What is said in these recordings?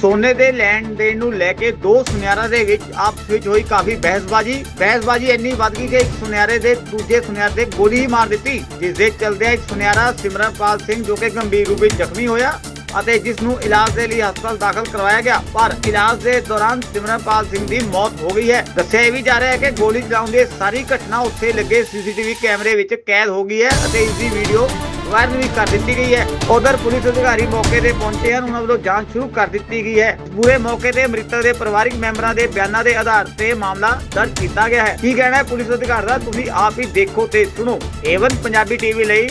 ਸੋਨੇ ਦੇ ਲੈਣ ਦੇਣ ਨੂੰ ਲੈ ਕੇ ਦੋ ਸੁਨਿਆਰਾਂ ਦੇ ਵਿੱਚ ਆਪਸ ਵਿੱਚ ਹੋਈ ਕਾਫੀ ਬਹਿਸਬਾਜ਼ੀ। ਬਹਿਸਬਾਜ਼ੀ ਇੰਨੀ ਵੱਧ ਗਈ ਕਿ ਇੱਕ ਸੁਨਿਆਰੇ ਦੇ ਦੂਜੇ ਸੁਨਿਆਰੇ ਦੇ ਗੋਲੀ ਹੀ ਮਾਰ ਦਿੱਤੀ, ਜਿਸ ਦੇ ਚਲਦਿਆਂ ਇੱਕ ਸੁਨਿਆਰਾ ਸਿਮਰਨਪਾਲ ਸਿੰਘ ਜੋ ਕਿ ਗੰਭੀਰ ਰੂਪ ਵਿੱਚ ਜ਼ਖਮੀ ਹੋਇਆ ਅਤੇ ਜਿਸ ਨੂੰ ਇਲਾਜ ਦੇ ਲਈ ਹਸਪਤਾਲ ਦਾਖਲ ਕਰਵਾਇਆ ਗਿਆ। ਪਰ ਇਲਾਜ ਦੇ ਦੌਰਾਨ ਸਿਮਰਨਪਾਲ ਸਿੰਘ ਦੀ ਮੌਤ ਹੋ ਗਈ ਹੈ। ਦੱਸਿਆ ਇਹ ਵੀ ਜਾ ਰਿਹਾ ਹੈ ਕਿ ਗੋਲੀ ਚਲਾਉਣ ਦੀ ਸਾਰੀ ਘਟਨਾ ਉੱਥੇ ਲੱਗੇ ਸੀਸੀਟੀਵੀ ਕੈਮਰੇ ਵਿੱਚ ਕੈਦ ਹੋ ਗਈ ਹੈ ਅਤੇ ਇਸ ਦੀ ਵੀਡੀਓ ਵਾਇਰਲ ਵੀ ਕਰ ਦਿੱਤੀ ਗਈ ਹੈ। ਉਧਰ ਪੁਲਿਸ ਅਧਿਕਾਰੀ ਮੌਕੇ ਤੇ ਪਹੁੰਚੇ ਹਨ। ਉਹਨਾਂ ਵੱਲੋਂ ਜਾਂਚ ਸ਼ੁਰੂ ਕਰ ਦਿੱਤੀ ਗਈ ਹੈ। ਪੂਰੇ ਮੌਕੇ ਤੇ ਮ੍ਰਿਤਕ ਦੇ ਪਰਿਵਾਰਿਕ ਮੈਂਬਰਾਂ ਦੇ ਬਿਆਨਾਂ ਦੇ ਆਧਾਰ ਤੇ ਮਾਮਲਾ ਦਰਜ ਕੀਤਾ ਗਿਆ ਹੈ। ਕੀ ਕਹਿਣਾ ਹੈ ਪੁਲਿਸ ਅਧਿਕਾਰੀ ਦਾ? ਤੁਸੀਂ ਆਪ ਹੀ ਦੇਖੋ ਤੇ ਸੁਣੋ। ਏਵਨ ਪੰਜਾਬੀ ਟੀਵੀ ਲਈ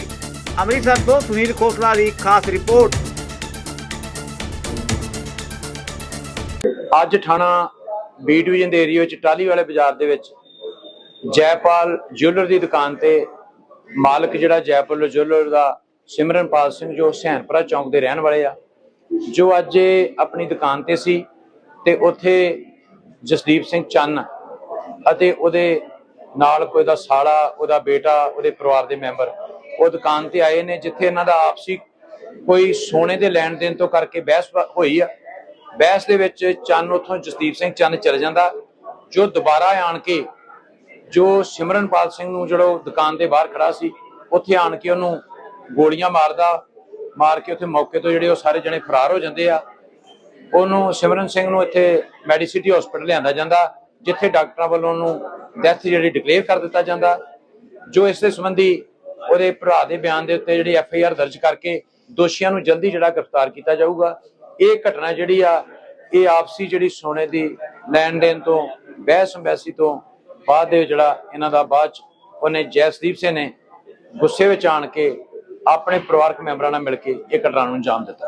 ਅੰਮ੍ਰਿਤਸਰ ਤੋਂ ਸੁਨੀਲ ਖੋਸਲਾ ਦੀ ਖਾਸ ਰਿਪੋਰਟ। ਅੱਜ ਥਾਣਾ ਬੀ ਡਿਵੀਜ਼ਨ ਦੇ ਏਰੀਆ ਵਿੱਚ ਟਾਲੀ ਵਾਲੇ ਬਾਜ਼ਾਰ ਦੇ ਵਿੱਚ ਜੈਪਾਲ ਜਿਊਲਰ ਦੀ ਦੁਕਾਨ ਤੇ ਮਾਲਕ ਜਿਹੜਾ ਜੈਪੁਰ ਜਿਊਲਰ ਦਾ ਸਿਮਰਨਪਾਲ ਸਿੰਘ ਜੋ ਹੁਸੈਨਪੁਰਾ ਚੌਂਕ ਦੇ ਰਹਿਣ ਵਾਲੇ ਆ, ਜੋ ਅੱਜ ਆਪਣੀ ਦੁਕਾਨ ਤੇ ਸੀ ਤੇ ਉੱਥੇ ਜਸਦੀਪ ਸਿੰਘ ਚੰਨ ਅਤੇ ਉਹਦੇ ਨਾਲ ਕੋਈ ਦਾ ਸਾਲਾ, ਉਹਦਾ ਬੇਟਾ, ਉਹਦੇ ਪਰਿਵਾਰ ਦੇ ਮੈਂਬਰ ਉਹ ਦੁਕਾਨ ਤੇ ਆਏ ਨੇ, ਜਿੱਥੇ ਇਹਨਾਂ ਦਾ ਆਪਸੀ ਕੋਈ ਸੋਨੇ ਦੇ ਲੈਣ ਦੇਣ ਤੋਂ ਕਰਕੇ ਬਹਿਸ ਹੋਈ ਆ। ਬਹਿਸ ਦੇ ਵਿੱਚ ਚੰਨ ਉਥੋਂ ਜਸਦੀਪ ਸਿੰਘ ਚੰਨ ਚਲੇ ਜਾਂਦਾ, ਜੋ ਦੁਬਾਰਾ ਆਣ ਕੇ ਜੋ ਸਿਮਰਨਪਾਲ ਸਿੰਘ ਨੂੰ ਜਿਹੜਾ ਉਹ ਦੁਕਾਨ ਦੇ ਬਾਹਰ ਖੜਾ ਸੀ, ਉੱਥੇ ਆਣ ਕੇ ਉਹਨੂੰ ਗੋਲੀਆਂ ਮਾਰਦਾ, ਮਾਰ ਕੇ ਉੱਥੇ ਮੌਕੇ ਤੋਂ ਜਿਹੜੇ ਉਹ ਸਾਰੇ ਜਣੇ ਫਰਾਰ ਹੋ ਜਾਂਦੇ ਆ। ਉਹਨੂੰ ਸਿਮਰਨ ਸਿੰਘ ਨੂੰ ਇੱਥੇ ਮੈਡੀਸਿਟੀ ਹਸਪੀਟਲ ਲਿਆਂਦਾ ਜਾਂਦਾ, ਜਿੱਥੇ ਡਾਕਟਰਾਂ ਵੱਲੋਂ ਉਹਨੂੰ ਡੈਥ ਜਿਹੜੀ ਡਿਕਲੇਅਰ ਕਰ ਦਿੱਤਾ ਜਾਂਦਾ। ਜੋ ਇਸ ਦੇ ਸੰਬੰਧੀ ਉਹਦੇ ਭਰਾ ਦੇ ਬਿਆਨ ਦੇ ਉੱਤੇ ਜਿਹੜੀ ਐਫ ਆਈ ਆਰ ਦਰਜ ਕਰਕੇ ਦੋਸ਼ੀਆਂ ਨੂੰ ਜਲਦੀ ਜਿਹੜਾ ਗ੍ਰਿਫਤਾਰ ਕੀਤਾ ਜਾਊਗਾ। ਇਹ ਘਟਨਾ ਜਿਹੜੀ ਆ, ਇਹ ਆਪਸੀ ਜਿਹੜੀ ਸੋਨੇ ਦੀ ਲੈਣ ਦੇਣ ਤੋਂ ਬਹਿਸ ਸੰਬੈਸੀ ਤੋਂ ਬਾਅਦ ਦੇ ਜਿਹੜਾ ਇਹਨਾਂ ਦਾ ਬਾਅਦ ਚ, ਉਹਨੇ ਜੈਸਦੀਪ ਸਿੰਘ ਨੇ ਗੁੱਸੇ ਵਿੱਚ ਆਣ ਕੇ ਆਪਣੇ ਪਰਿਵਾਰਕ ਮੈਂਬਰਾਂ ਨਾਲ ਮਿਲ ਕੇ ਇਹ ਘਟਨਾ ਨੂੰ ਅੰਜਾਮ ਦਿੱਤਾ।